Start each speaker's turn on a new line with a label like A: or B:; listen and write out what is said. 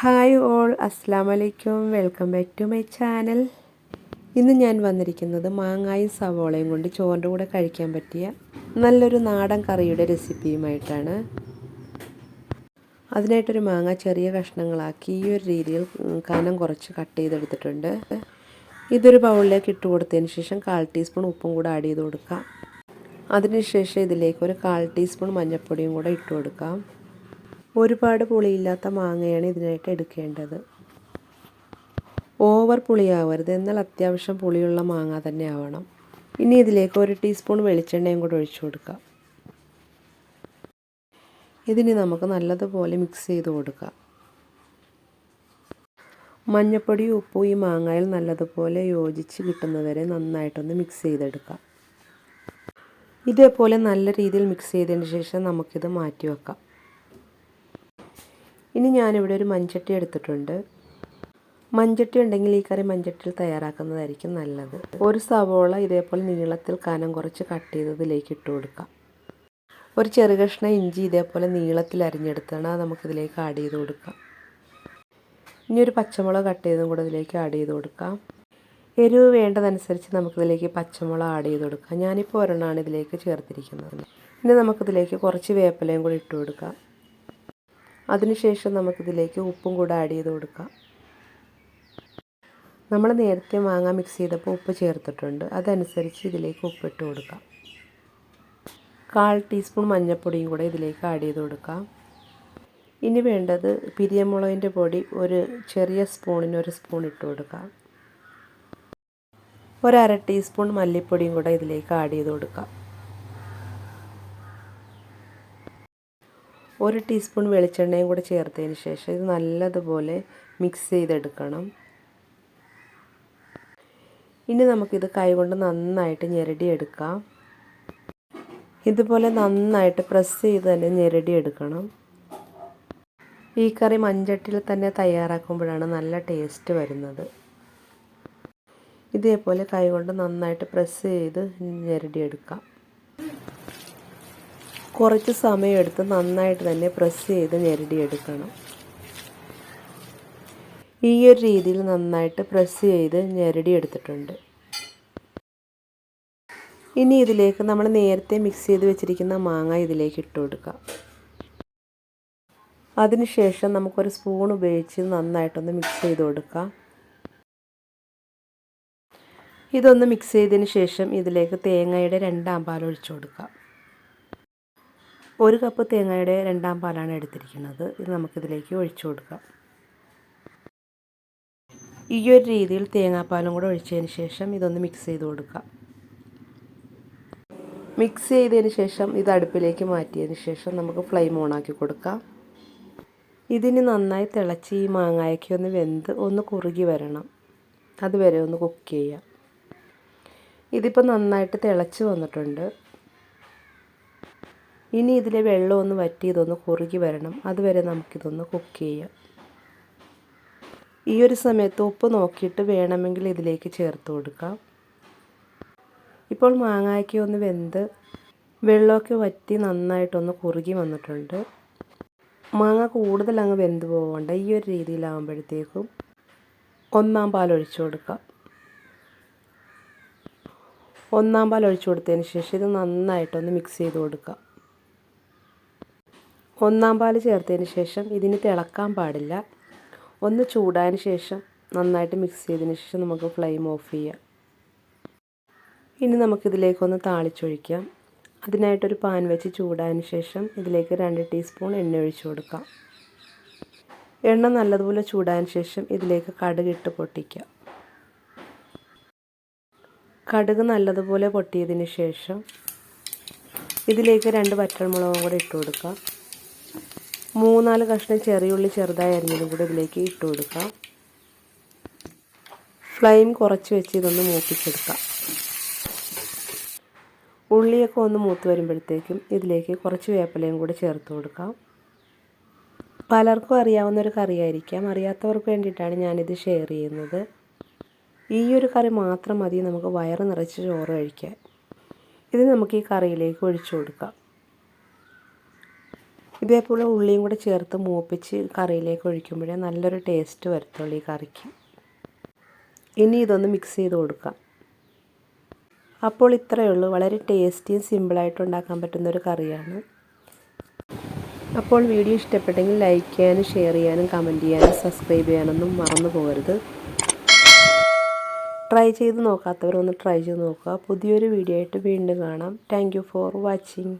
A: Hi all അസ്സാം വലൈക്കും welcome back to my channel. ഇന്ന് ഞാൻ വന്നിരിക്കുന്നത് മാങ്ങായും സവോളയും കൊണ്ട് ചോറിന്റെ കൂടെ കഴിക്കാൻ പറ്റിയ നല്ലൊരു നാടൻ കറിയുടെ റെസിപ്പിയുമായിട്ടാണ്. അതിനായിട്ടൊരു മാങ്ങ ചെറിയ കഷ്ണങ്ങളാക്കി ഈ ഒരു രീതിയിൽ കനം കുറച്ച് കട്ട് ചെയ്തെടുത്തിട്ടുണ്ട്. ഇതൊരു ബൗളിലേക്ക് ഇട്ട് കൊടുത്തതിന് ശേഷം കാൽ ടീസ്പൂൺ ഉപ്പും കൂടെ ആഡ് ചെയ്ത് കൊടുക്കാം. അതിനുശേഷം ഇതിലേക്ക് ഒരു കാൽ ടീസ്പൂൺ മഞ്ഞൾപ്പൊടിയും കൂടെ ഇട്ട് കൊടുക്കാം. ഒരുപാട് പുളിയില്ലാത്ത മാങ്ങയാണ് ഇതിനായിട്ട് എടുക്കേണ്ടത്. ഓവർ പുളിയാവരുത്. എന്നാൽ അത്യാവശ്യം പുളിയുള്ള മാങ്ങ തന്നെ ആവണം. ഇനി ഇതിലേക്ക് ഒരു ടീസ്പൂൺ വെളിച്ചെണ്ണയും കൂടെ ഒഴിച്ചു കൊടുക്കുക ഇതിന് നമുക്ക് നല്ലതുപോലെ മിക്സ് ചെയ്ത് കൊടുക്കാം. മഞ്ഞൾപ്പൊടി ഉപ്പും ഈ മാങ്ങയിൽ നല്ലതുപോലെ യോജിച്ച് കിട്ടുന്നവരെ നന്നായിട്ടൊന്ന് മിക്സ് ചെയ്തെടുക്കാം. ഇതേപോലെ നല്ല രീതിയിൽ മിക്സ് ചെയ്തതിന് ശേഷം നമുക്കിത് മാറ്റി വെക്കാം. ഇനി ഞാനിവിടെ ഒരു മൺചട്ടി എടുത്തിട്ടുണ്ട്. മൺചട്ടി ഉണ്ടെങ്കിൽ ഈ കറി മൺചട്ടിയിൽ തയ്യാറാക്കുന്നതായിരിക്കും നല്ലത്. ഒരു സവോള ഇതേപോലെ നീളത്തിൽ കനം കുറച്ച് കട്ട് ചെയ്തതിലേക്ക് ഇട്ട് കൊടുക്കാം. ഒരു ചെറു കഷ്ണം ഇഞ്ചി ഇതേപോലെ നീളത്തിൽ അരിഞ്ഞെടുത്താണ് അത് നമുക്കിതിലേക്ക് ആഡ് ചെയ്ത് കൊടുക്കാം. ഇനി ഒരു പച്ചമുളക് കട്ട് ചെയ്തും കൂടെ ഇതിലേക്ക് ആഡ് ചെയ്ത് കൊടുക്കാം. എരിവ് വേണ്ടതനുസരിച്ച് നമുക്കിതിലേക്ക് പച്ചമുളക് ആഡ് ചെയ്ത് കൊടുക്കാം. ഞാനിപ്പോൾ ഒരെണ്ണമാണ് ഇതിലേക്ക് ചേർത്തിരിക്കുന്നത്. ഇനി നമുക്കിതിലേക്ക് കുറച്ച് വേപ്പിലയും കൂടി ഇട്ട് കൊടുക്കാം. അതിനുശേഷം നമുക്കിതിലേക്ക് ഉപ്പും കൂടെ ആഡ് ചെയ്ത് കൊടുക്കാം. നമ്മൾ നേരത്തെ മാങ്ങ മിക്സ് ചെയ്തപ്പോൾ ഉപ്പ് ചേർത്തിട്ടുണ്ട്. അതനുസരിച്ച് ഇതിലേക്ക് ഉപ്പിട്ട് കൊടുക്കാം. കാൽ ടീസ്പൂൺ മഞ്ഞൾപ്പൊടിയും കൂടെ ഇതിലേക്ക് ആഡ് ചെയ്ത് കൊടുക്കാം. ഇനി വേണ്ടത് പിരിയമുളകിന്റെ പൊടി ഒരു ചെറിയ സ്പൂണിന് ഒരു സ്പൂൺ ഇട്ട് കൊടുക്കാം. ഒരര ടീസ്പൂൺ മല്ലിപ്പൊടിയും കൂടെ ഇതിലേക്ക് ആഡ് ചെയ്ത് കൊടുക്കാം. ഒരു ടീസ്പൂൺ വെളിച്ചെണ്ണയും കൂടെ ചേർത്തതിന് ശേഷം ഇത് നല്ലതുപോലെ മിക്സ് ചെയ്തെടുക്കണം. ഇനി നമുക്കിത് കൈകൊണ്ട് നന്നായിട്ട് ഞെരടിയെടുക്കാം. ഇതുപോലെ നന്നായിട്ട് പ്രസ് ചെയ്ത് തന്നെ ഞെരടിയെടുക്കണം. ഈ കറി മൺചട്ടിയിൽ തന്നെ തയ്യാറാക്കുമ്പോഴാണ് നല്ല ടേസ്റ്റ് വരുന്നത്. ഇതേപോലെ കൈകൊണ്ട് നന്നായിട്ട് പ്രസ് ചെയ്ത് ഞെരടിയെടുക്കാം. കുറച്ച് സമയമെടുത്ത് നന്നായിട്ട് തന്നെ പ്രസ് ചെയ്ത് ഞെരടിയെടുക്കണം ഈ ഒരു രീതിയിൽ നന്നായിട്ട് പ്രസ് ചെയ്ത് ഞെരടിയെടുത്തിട്ടുണ്ട് ഇനി ഇതിലേക്ക് നമ്മൾ നേരത്തെ മിക്സ് ചെയ്ത് വെച്ചിരിക്കുന്ന മാങ്ങ ഇതിലേക്ക് ഇട്ട് കൊടുക്കാം. അതിനുശേഷം നമുക്കൊരു സ്പൂൺ ഉപയോഗിച്ച് നന്നായിട്ടൊന്ന് മിക്സ് ചെയ്ത് കൊടുക്കാം. ഇതൊന്ന് മിക്സ് ചെയ്തതിന് ശേഷം ഇതിലേക്ക് തേങ്ങയുടെ രണ്ടാം പാൽ ഒഴിച്ചു കൊടുക്കാം. ഒരു കപ്പ് തേങ്ങയുടെ രണ്ടാം പാലാണ് എടുത്തിരിക്കുന്നത്. ഇത് നമുക്കിതിലേക്ക് ഒഴിച്ചു കൊടുക്കാം. ഈ ഒരു രീതിയിൽ തേങ്ങാപ്പാലും കൂടെ ഒഴിച്ചതിന് ശേഷം ഇതൊന്ന് മിക്സ് ചെയ്ത് കൊടുക്കാം. മിക്സ് ചെയ്തതിന് ശേഷം ഇത് അടുപ്പിലേക്ക് മാറ്റിയതിന് ശേഷം നമുക്ക് ഫ്ലെയിം ഓണാക്കി കൊടുക്കാം. ഇതിന് നന്നായി തിളച്ച് ഈ മാങ്ങായൊക്കെ ഒന്ന് വെന്ത് ഒന്ന് കുറുകി വരണം. അതുവരെ ഒന്ന് കുക്ക് ചെയ്യാം. ഇതിപ്പോൾ നന്നായിട്ട് തിളച്ച് വന്നിട്ടുണ്ട്. ഇനി ഇതിലെ വെള്ളം ഒന്ന് വറ്റി ഇതൊന്ന് കുറുകി വരണം. അതുവരെ നമുക്കിതൊന്ന് കുക്ക് ചെയ്യാം. ഈ ഒരു സമയത്ത് ഉപ്പ് നോക്കിയിട്ട് വേണമെങ്കിൽ ഇതിലേക്ക് ചേർത്ത് കൊടുക്കാം. ഇപ്പോൾ മാങ്ങായ്ക്ക് ഒന്ന് വെന്ത് വെള്ളമൊക്കെ വറ്റി നന്നായിട്ടൊന്ന് കുറുകി വന്നിട്ടുണ്ട്. മാങ്ങ കൂടുതൽ അങ്ങ് വെന്ത് പോകണ്ട ഈ ഒരു രീതിയിലാകുമ്പോഴത്തേക്കും ഒന്നാം പാൽ ഒഴിച്ചു കൊടുക്കാം. ഒന്നാം പാൽ ഒഴിച്ചു കൊടുത്തതിന് ശേഷം ഇത് നന്നായിട്ടൊന്ന് മിക്സ് ചെയ്ത് കൊടുക്കാം. ഒന്നാം പാൽ ചേർത്തതിന് ശേഷം ഇതിന് തിളക്കാൻ പാടില്ല. ഒന്ന് ചൂടായതിന് ശേഷം നന്നായിട്ട് മിക്സ് ചെയ്തതിന് ശേഷം നമുക്ക് ഫ്ലെയിം ഓഫ് ചെയ്യാം. ഇനി നമുക്കിതിലേക്കൊന്ന് താളിച്ചൊഴിക്കാം. അതിനായിട്ടൊരു പാൻ വെച്ച് ചൂടായതിന് ശേഷം ഇതിലേക്ക് രണ്ട് ടീസ്പൂൺ എണ്ണ ഒഴിച്ചു കൊടുക്കാം. എണ്ണ നല്ലതുപോലെ ചൂടായതിന് ശേഷം ഇതിലേക്ക് കടുക് ഇട്ട് പൊട്ടിക്കാം. കടുക് നല്ലതുപോലെ പൊട്ടിയതിന് ശേഷം ഇതിലേക്ക് രണ്ട് വറ്റൽമുളകും കൂടെ ഇട്ട് കൊടുക്കാം. മൂന്നാൽ കഷ്ണം ചെറിയുള്ളി ചെറുതായി അരിഞ്ഞതും കൂടെ ഇതിലേക്ക് ഇട്ട് കൊടുക്കാം. ഫ്ലെയിം കുറച്ച് വെച്ച് ഇതൊന്ന് മൂപ്പിച്ചെടുക്കാം. ഉള്ളിയൊക്കെ ഒന്ന് മൂത്ത് വരുമ്പോഴത്തേക്കും ഇതിലേക്ക് കുറച്ച് വേപ്പിലയും കൂടി ചേർത്ത് കൊടുക്കാം. പലർക്കും അറിയാവുന്ന ഒരു കറിയായിരിക്കാം. അറിയാത്തവർക്ക് വേണ്ടിയിട്ടാണ് ഞാനിത് ഷെയർ ചെയ്യുന്നത്. ഈ ഒരു കറി മാത്രം മതി നമുക്ക് വയറ് നിറച്ച് ചോറ് കഴിക്കാൻ. ഇത് നമുക്ക് ഈ കറിയിലേക്ക് ഒഴിച്ചു കൊടുക്കാം. ഇതേപോലെ ഉള്ളിയും കൂടെ ചേർത്ത് മൂപ്പിച്ച് കറിയിലേക്ക് ഒഴിക്കുമ്പോഴേ നല്ലൊരു ടേസ്റ്റ് വരത്തുള്ളൂ ഈ കറിക്ക്. ഇനി ഇതൊന്ന് മിക്സ് ചെയ്ത് കൊടുക്കാം. അപ്പോൾ ഇത്രയേ ഉള്ളൂ. വളരെ ടേസ്റ്റിയും സിമ്പിളായിട്ട് ഉണ്ടാക്കാൻ പറ്റുന്ന ഒരു കറിയാണ്. അപ്പോൾ വീഡിയോ ഇഷ്ടപ്പെട്ടെങ്കിൽ ലൈക്ക് ചെയ്യാനും ഷെയർ ചെയ്യാനും കമന്റ് ചെയ്യാനും സബ്സ്ക്രൈബ് ചെയ്യാനൊന്നും മറന്നു പോകരുത്. ട്രൈ ചെയ്ത് നോക്കാത്തവരൊന്ന് ട്രൈ ചെയ്ത് നോക്കുക. പുതിയൊരു വീഡിയോ ആയിട്ട് വീണ്ടും കാണാം. Thank for watching